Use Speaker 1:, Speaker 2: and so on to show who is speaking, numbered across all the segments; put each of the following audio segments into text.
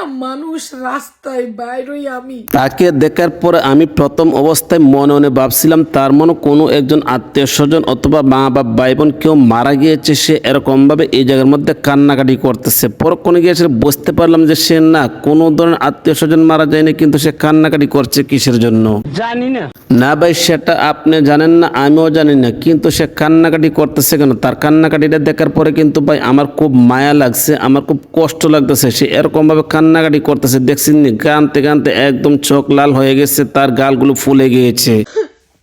Speaker 1: একটা মানুষ রাস্তায় বাইরই আমি।
Speaker 2: তাকে দেখার পরে আমি প্রথম অবস্থায় মনে মনে ভাবছিলাম তার মনে কোনো একজন আত্মীয় স্বজন অথবা মা বা ভাই বোন কেউ মারা গিয়েছে সে এরকমভাবে এই জায়গার মধ্যে কান্নাকাটি করতেছে। পরক্ষণে গিয়ে সে বুঝতে পারলাম যে সে না কোনো ধরনের আত্মীয় স্বজন মারা যায়নি কিন্তু সে কান্নাকাটি করছে কিসের জন্য?
Speaker 3: জানি না।
Speaker 2: না ভাই সেটা আপনি জানেন না আমিও জানি না কিন্তু সে কান্নাকাটি করতেছে কেন? তার কান্নাকাটিটা দেখার পরে কিন্তু ভাই আমার খুব মায়া লাগছে আমার খুব কষ্ট লাগতেছে সে এরকম ভাবে কান্নাকাটি করতেছে দেখছেন নি? গানতে গানতে একদম চোখ লাল হয়ে গেছে তার গালগুলো ফুলে গিয়েছে।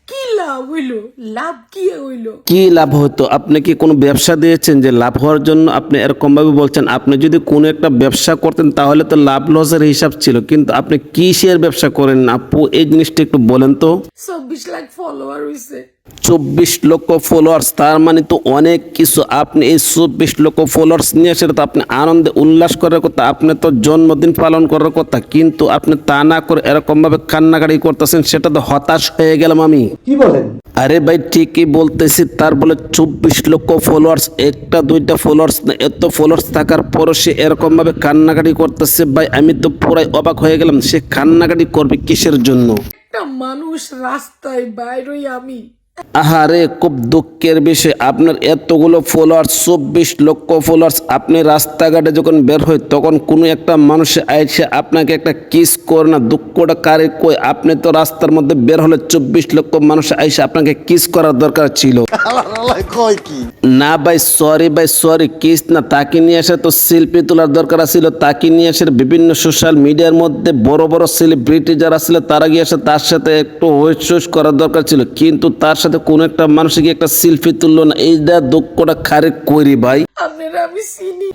Speaker 1: কি লাভ হইল? লাভ কি হইল?
Speaker 2: কি লাভ হতো? আপনি কি কোনো ব্যবসা দিয়েছেন যে লাভ হওয়ার জন্য? আপনি এরকম ভাবে বলছেন আপনি যদি কোনো একটা ব্যবসা করতেন তাহলে তো লাভ লসের হিসাব ছিল। কিন্তু আপনি কিসের ব্যবসা করেন? আপু এই জিনিসটা একটু বলেন তো।
Speaker 1: চব্বিশ লাখ ফলোয়ার হইছে।
Speaker 2: চব্বিশ লক্ষ ফলোয়ার্স তার মানে তো অনেক কিছু। আপনি এই চব্বিশ লক্ষ ফলোয়ার্স নিয়ে সেটা তো আপনি আনন্দে উল্লাস করার কথা আপনি তো জন্মদিন পালন করার কথা কিন্তু আপনি তা না করে এরকমভাবে কান্নাকাটি করতেছেন সেটা তো হতাশ হয়ে গেলাম আমি।
Speaker 4: কি বলেন?
Speaker 2: আরে ভাই ঠিকই বলতেছি তার বলে চব্বিশ লক্ষ ফলোয়ার্স একটা দুইটা ফলোয়ার্স না এত ফলোয়ার্স থাকার পরও সে এরকম ভাবে কান্নাকাটি করতেছে ভাই আমি তো পুরাই অবাক হয়ে গেলাম সে কান্নাকাটি করবে কিসের জন্য?
Speaker 1: একটা মানুষ রাস্তায় বাইরই আমি
Speaker 2: আহারে, খুব দুঃখের বিষয়। আপনার এতগুলো ফলোয়ার্স চব্বিশ লক্ষ ফলোয়ার্স আপনি রাস্তাঘাটে যখন বের হয়, তখন কোনো একটা মানুষ আইসে আপনাকে একটা কিস করে না, দুঃখটা কারে কই আপনি তো রাস্তার মধ্যে বের হলে চব্বিশ লক্ষ মানুষ আইসে আপনাকে কিস করার দরকার ছিল। না ভাই সরি ভাই সরি কিস না, তাকে নিয়ে এসে তো শিল্পী তোলার দরকার ছিল তাকে নিয়ে এসে বিভিন্ন সোশ্যাল মিডিয়ার মধ্যে বড় বড় সেলিব্রিটি যারা ছিল, তারা গিয়ে এসে তার সাথে একটু হৈস করার দরকার ছিল, কিন্তু তার সাথে কোনো একটা মানুষ কি একটা সেলফি তুললো না? এই দা দুঃখটা খারে করি ভাই।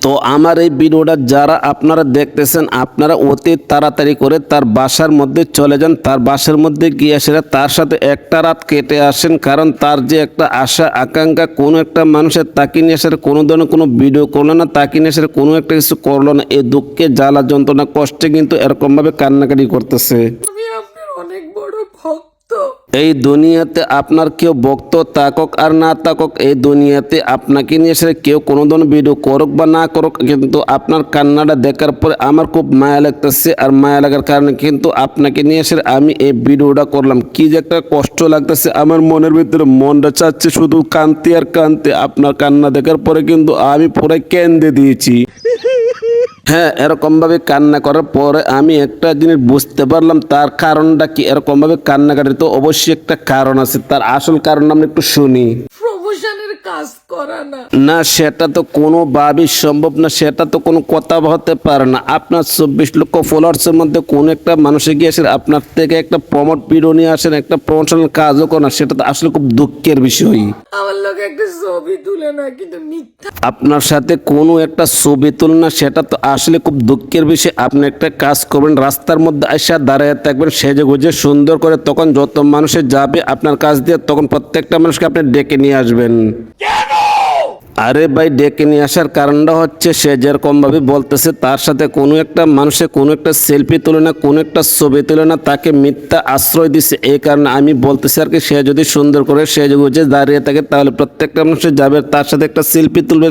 Speaker 2: তো আমার এই ভিডিওটা যারা আপনারা দেখতেছেন আপনারা অতি তাড়াতাড়ি করে তার বাসার মধ্যে চলে যান। তার বাসার মধ্যে গিয়ে আসে তার সাথে একটা রাত কেটে আসেন। কারণ তার যে একটা আশা আকাঙ্ক্ষা কোনো একটা মানুষের তাকে নিয়ে আসার কোনো ধরনের কোনো ভিডিও করল না তাকে নিয়ে আসার কোনো একটা কিছু করল না। এই দুঃখে জ্বালা যন্ত্রণা কষ্টে কিন্তু এরকমভাবে কান্নাকাটি করতেছে।
Speaker 1: অনেক বড় ভক্ত।
Speaker 2: এই দুনিয়াতে আপনার কেউ ভক্ত থাকক আর না থাকক, এই দুনিয়াতে আপনাকে নিয়ে এসে কেউ কোনো ধরনের ভিডিও করুক বা না করুক, কিন্তু আপনার কান্নাটা দেখার পরে আমার খুব মায়া লাগতেছে আর মায়া লাগার কারণে কিন্তু আপনাকে নিয়ে এসে আমি এই ভিডিওটা করলাম। কি যে একটা কষ্ট লাগতেছে, আমার মনের ভিতরে মনটা চাচ্ছে শুধু কান্তি আর কান্তি। আপনার কান্না দেখার পরে কিন্তু আমি পুরো কেন্দ্রে দিয়েছি। হ্যাঁ এরকমভাবে কান্না করার পরে আমি একটা জিনিস বুঝতে পারলাম, তার কারণটা কি? এরকমভাবে কান্নাকাটি তো অবশ্যই একটা কারণ আছে, তার আসল কারণ আমরা একটু শুনি।
Speaker 1: কাজ করা না।
Speaker 2: না সেটা তো কোনোভাবেই সম্ভব না সেটা তো কোনো কথা হতে পারে না। আপনার চব্বিশ লক্ষ ফলোয়ার্সের মধ্যে কোনো একটা মানুষে গিয়ে আসেন আপনার থেকে একটা প্রমোট ভিডিও নিয়ে আসেন একটা প্রমোশনাল কাজও করেন সেটা তো আসলে খুব দুঃখের বিষয়।
Speaker 1: আমার লোক একটা ছবি তুলে না কিন্তু মিথ্যা।
Speaker 2: আপনার সাথে কোনো একটা ছবি তুলনা সেটা তো আসলে খুব দুঃখের বিষয়। আপনি একটা কাজ করবেন রাস্তার মধ্যে আসা দাঁড়িয়ে থাকবেন সেজে গুজে সুন্দর করে তখন যত মানুষে যাবে আপনার কাজ দিয়ে তখন প্রত্যেকটা মানুষকে আপনি ডেকে নিয়ে আসবেন। আরে ভাই ডেকে নিয়ে আসার কারণটা হচ্ছে সে যেরকম ভাবে বলতেছে তার সাথে কোনো একটা মানুষে কোনো একটা সেলফি তুলে না কোনো একটা ছবি তুলে না তাকে মিথ্যা আশ্রয় দিছে। এই কারণে আমি বলতেছি আর কি সে যদি সুন্দর করে সে গুজে দাঁড়িয়ে থাকে তাহলে প্রত্যেকটা মানুষে যাবে তার সাথে একটা সেলফি তুলবে।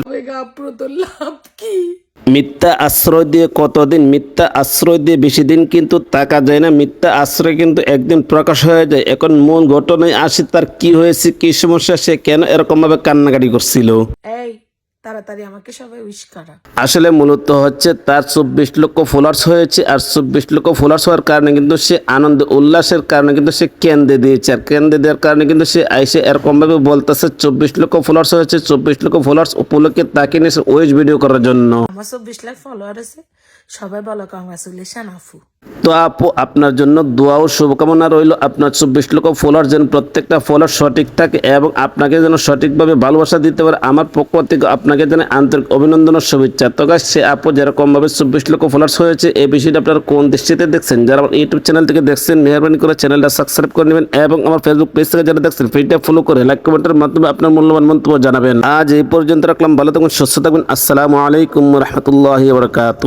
Speaker 1: লাভ কি?
Speaker 2: মিথ্যা আশ্রয় দিয়ে কতদিন? মিথ্যা আশ্রয় দিয়ে বেশি দিন কিন্তু তাকা যায় না। মিথ্যা আশ্রয় কিন্তু একদিন প্রকাশ হয়ে যায়। এখন মূল ঘটনায় আসি, তার কি হয়েছে, কি সমস্যা, সে কেন এরকমভাবে কান্নাকাটি করছিল?
Speaker 1: তাড়াতাড়ি আমাকে সবাই উইশ করা
Speaker 2: আসলে মূলত হচ্ছে তার চব্বিশ লক্ষ ফলোয়ার্স হয়েছে আর চব্বিশ লক্ষ ফলোয়ার্স হওয়ার কারণে কিন্তু সে আনন্দ উল্লাসের কারণে কিন্তু সে কেন্দ্রে দিয়েছে। আর কেন্দ্রে দেওয়ার কারণে কিন্তু সে আইসে এরকম ভাবে বলতেছে চব্বিশ লক্ষ ফলোয়ার্স হয়েছে চব্বিশ লক্ষ ফলোয়ার্স উপলক্ষে তাকে নিয়ে ওয়েজ ভিডিও করার জন্য।
Speaker 1: আমার চব্বিশ লাখ ফলোয়ার আছে। সবাই বলো কংগ্রাচুলেশন আফু।
Speaker 2: তো আপু আপনার জন্য দোয়া ও শুভকামনা রইল। আপনার চব্বিশ লক্ষ ফলোয়ার যেন প্রত্যেকটা ফলোয়ার সঠিক থাকে এবং আপনাকে যেন সঠিকভাবে ভালোবাসা দিতে পারে আমার পক্ষ থেকে আপনাকে যেন আন্তরিক অভিনন্দন ও শুভেচ্ছা। তো গাছ সে আপু যেরকমভাবে চব্বিশ লক্ষ ফলোয়ার্স হয়েছে, এই বিষয়টা আপনারা কোন দৃষ্টিতে দেখছেন? যারা আমার ইউটিউব চ্যানেল থেকে দেখছেন, মেহরবানি করে চ্যানেলটা সাবস্ক্রাইব করে নেবেন এবং আমার ফেসবুক পেজ থেকে যারা দেখছেন পেজটা ফলো করে লাইক কমেন্টের মাধ্যমে আপনার মূল্যবান মন্তব্য জানাবেন। আজ এই পর্যন্ত রাখলাম, ভালো থাকুন, সুস্থ থাকবেন আসসালামু আলাইকুম রহমতুল্লাহ বরকাত